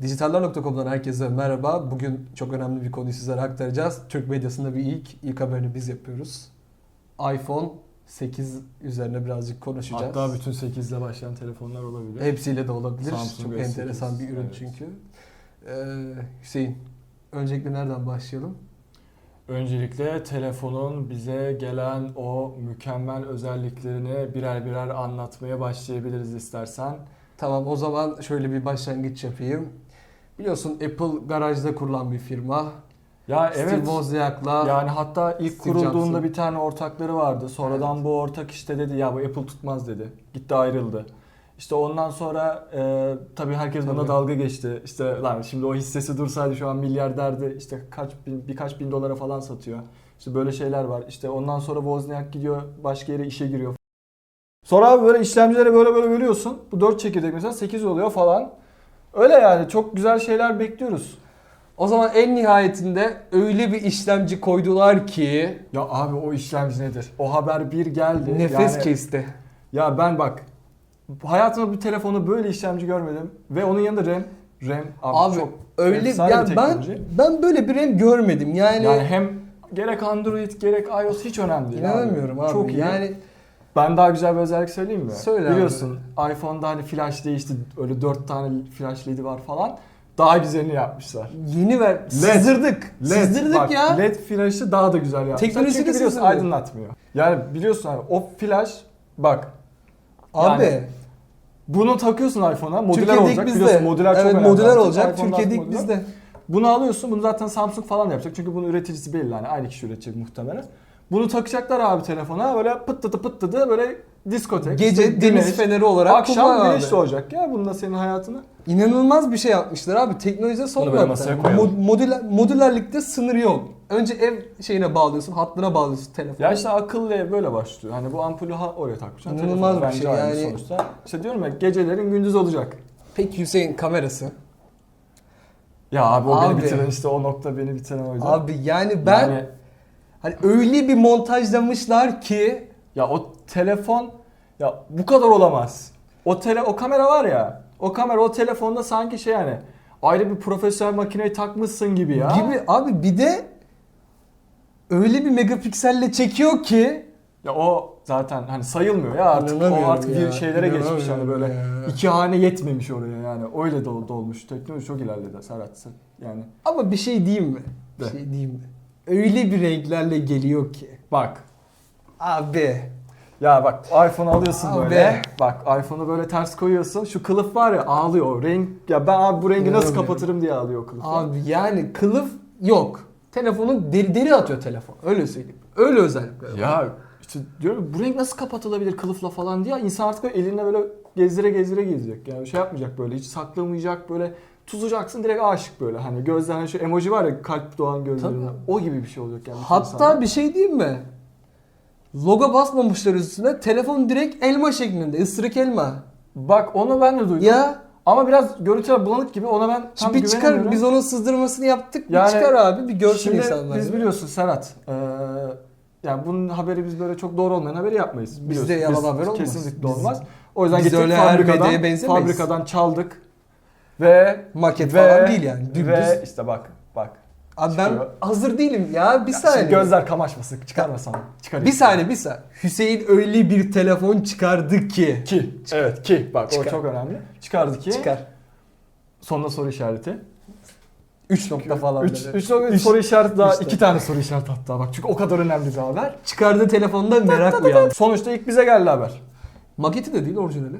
Dijitallar.com'dan herkese merhaba. Bugün çok önemli bir konuyu sizlere aktaracağız. Türk medyasında bir ilk, ilk haberini biz yapıyoruz. iPhone 8 üzerine birazcık konuşacağız. Hatta bütün 8 ile başlayan telefonlar olabilir. Hepsiyle de olabilir. Samsung çok S8, enteresan bir ürün evet. çünkü. Ee, Hüseyin, öncelikle nereden başlayalım? Öncelikle telefonun bize gelen o mükemmel özelliklerini birer birer anlatmaya başlayabiliriz istersen. Tamam o zaman şöyle bir başlangıç yapayım. Biliyorsun Apple garajda kurulan bir firma. Ya Steve evet. Wozniak'la Yani hatta ilk Steve kurulduğunda Jobs'ın. bir tane ortakları vardı. Sonradan Evet. bu ortak işte dedi ya bu Apple tutmaz dedi. Gitti ayrıldı. İşte ondan sonra e, tabii herkes buna Tabii. dalga geçti. İşte lan şimdi o hissesi dursaydı şu an milyarderdi. İşte kaç bin, birkaç bin dolara falan satıyor. İşte böyle şeyler var. İşte ondan sonra Wozniak gidiyor başka yere işe giriyor. Sonra abi böyle işlemcilere böyle böyle bölüyorsun. Bu 4 çekirdek mesela 8 oluyor falan. Öyle yani çok güzel şeyler bekliyoruz. o zaman en nihayetinde öyle bir işlemci koydular ki Ya abi o işlemci nedir? O haber bir geldi. nefes Yani- kesti. Ya ben bak hayatımda bir telefonu böyle işlemci görmedim ve onun yanında RAM RAM abi, Abi çok öyle efsane yani bir ben teknoloji. ben böyle bir RAM görmedim. Yani, yani hem gerek Android gerek iOS hiç önemli değil. inanamıyorum abi. Çok iyi. Yani Ben daha güzel bir özellik söyleyeyim mi? Söyle abi. Biliyorsun iPhone'da hani flash değişti öyle 4 tane flash LED'i var falan. Daha güzelini yapmışlar. yeni ver sızdırdık. Sızdırdık bak, ya. LED flash'ı daha da güzel yapmışlar. Teknolojisi Çünkü biliyorsun sızdırdı. aydınlatmıyor. Yani biliyorsun abi o flash bak Abi yani bunu takıyorsun iPhone'a modüler Türkiye'de olacak. ilk Biliyorsun bizde. modüler çok evet önemli modüler olacak. Türkiye'de bizde. Bunu alıyorsun. Bunu zaten Samsung falan yapacak. Çünkü bunun üreticisi belli. Yani aynı kişi üretecek muhtemelen. Bunu takacaklar abi telefona. Böyle pıttıdı pıttıdı böyle diskotek. Gece işte deniz güneş. feneri olarak Akşam kullan güneş abi. doğacak ya bunda senin hayatına. İnanılmaz bir şey yapmışlar abi. Teknolojide son Bunu böyle nokta. masaya koyalım. Mod- modüler, modülerlikte sınır yok. Önce ev şeyine bağlıyorsun, hattına bağlıyorsun telefonu. Ya işte akıllı ev böyle başlıyor. Hani bu ampulü ha oraya takmışlar. İnanılmaz bir şey yani. Sonuçta. İşte diyorum ya gecelerin gündüz olacak. Peki Hüseyin kamerası. Ya abi o Abi. beni bitiren işte o nokta beni bitiren oydu. Abi yani ben Yani hani öyle bir montajlamışlar ki Ya o telefon ya bu kadar olamaz. O tele o kamera var ya. O kamera o telefonda sanki şey yani ayrı bir profesyonel makineyi takmışsın gibi ya. gibi abi bir de öyle bir megapikselle çekiyor ki Ya o zaten hani sayılmıyor ya artık. O artık ya, bir şeylere geçmiş hani böyle ya. iki hane yetmemiş oraya yani. Öyle dol dolmuş. Teknoloji çok ilerledi Serhat. Yani ama bir şey diyeyim mi? Bir De. şey diyeyim mi? Öyle bir renklerle geliyor ki. bak Abi Ya bak iPhone alıyorsun Abi. böyle. Bak iPhone'u böyle ters koyuyorsun. Şu kılıf var ya ağlıyor. Renk ya ben abi bu rengi nasıl kapatırım diye ağlıyor kılıf. Abi yani kılıf yok. Telefonun deri deri atıyor telefon. Öyle söyleyeyim. Öyle özellikler. var. Ya işte diyorum bu renk nasıl kapatılabilir kılıfla falan diye insan artık eline böyle gezdire gezdire gezecek. Yani şey yapmayacak böyle hiç saklamayacak böyle tutacaksın direkt aşık böyle hani gözler hani şu emoji var ya kalp doğan gözlerinde o gibi bir şey olacak yani. Hatta insanlar. bir şey diyeyim mi? Logo basmamışlar üstüne. Telefon direkt elma şeklinde. ısırık elma. bak onu ben de duydum. Ya Ama biraz görüntüler bulanık gibi ona ben tam şimdi bir çıkar biz onun sızdırmasını yaptık. Bir Yani çıkar abi bir görsün insanlar. biz biliyorsun Serhat. eee, yani bunun haberi biz böyle çok doğru olmayan haberi yapmayız. Bizde Biliyorsun, yalan biz haber olmaz. Kesinlikle olmaz. O yüzden biz gittik öyle fabrikadan, fabrikadan çaldık. Ve Maket ve, falan değil yani. Dümdüz. Ve işte bak bak. Abi ben çıkıyor. hazır değilim ya. Bir Ya saniye. gözler kamaşmasın. Çıkarmasam. Çıkarayım. Bir saniye bir saniye. Hüseyin öyle bir telefon çıkardı ki. Ki. Evet ki. Bak Çıkar. o çok önemli. Çıkardı ki. Çıkar. Sonunda soru işareti. 3 nokta falan. 3 böyle. 3 soru işareti daha İşte. 2 tane soru işareti hatta bak çünkü o kadar önemli bir haber. Çıkardığı telefonda merak uyandı. Sonuçta ilk bize geldi haber. Maketi de değil orijinali.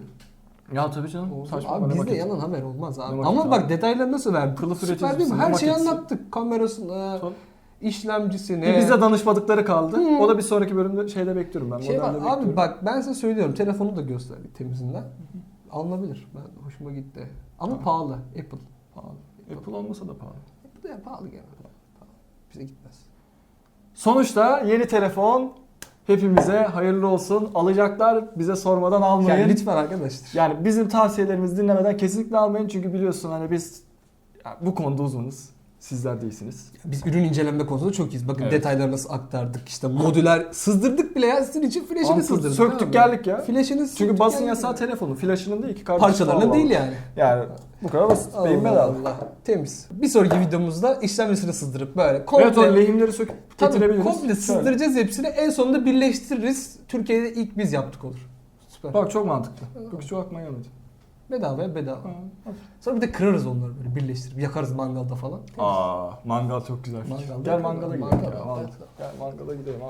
Ya tabii canım. Saçma abi bizde yalan haber olmaz abi. Ne Ama bak detayları nasıl verdi? Kılıf Süper değil mi? Her şeyi anlattık. Kamerasını, işlemcisini. Bir bize danışmadıkları kaldı. Hı. O da bir sonraki bölümde şeyde bekliyorum ben. şey var. Abi bekliyorum. bak ben size söylüyorum. Telefonu da gösterdik temizinden. Alınabilir. Ben hoşuma gitti. Ama Tamam. pahalı. Apple. Pahalı. Apple olmasa da pahalı. Apple de pahalı gene. Pahalı. Bize gitmez. Sonuçta yeni telefon hepimize hayırlı olsun. Alacaklar bize sormadan almayın. Yani Yani, lütfen arkadaşlar. bizim tavsiyelerimizi dinlemeden kesinlikle almayın. Çünkü biliyorsun hani biz ya bu konuda uzmanız. Sizler değilsiniz. Biz ürün incelenme konusunda çok iyiyiz. Bakın Evet. detayları nasıl aktardık. İşte modüler sızdırdık bile ya sizin için flash'ını Ampul sızdırdık. söktük geldik ya. Flash'ını Çünkü söktük basın geldik. yasağı telefonu. Flaşının değil ki kardeşim. Parçalarının Allah değil Allah. yani. Yani bu kadar basit. Beyin Allah bedava. Allah. Temiz. Bir sonraki videomuzda işlemcisini sızdırıp böyle komple Evet o lehimleri söküp Tabii getirebiliriz. komple Şöyle. sızdıracağız hepsini. En sonunda birleştiririz. Türkiye'de ilk biz yaptık olur. Süper. Bak çok mantıklı. Bak şu aklıma gelmedi. Bedavaya bedava. Sonra bir de kırarız onları böyle birleştirip yakarız mangalda falan. Aa, mangal çok güzel fikir. Mangalda Gel mangala gidelim Mangal, ya. Gel mangala gidelim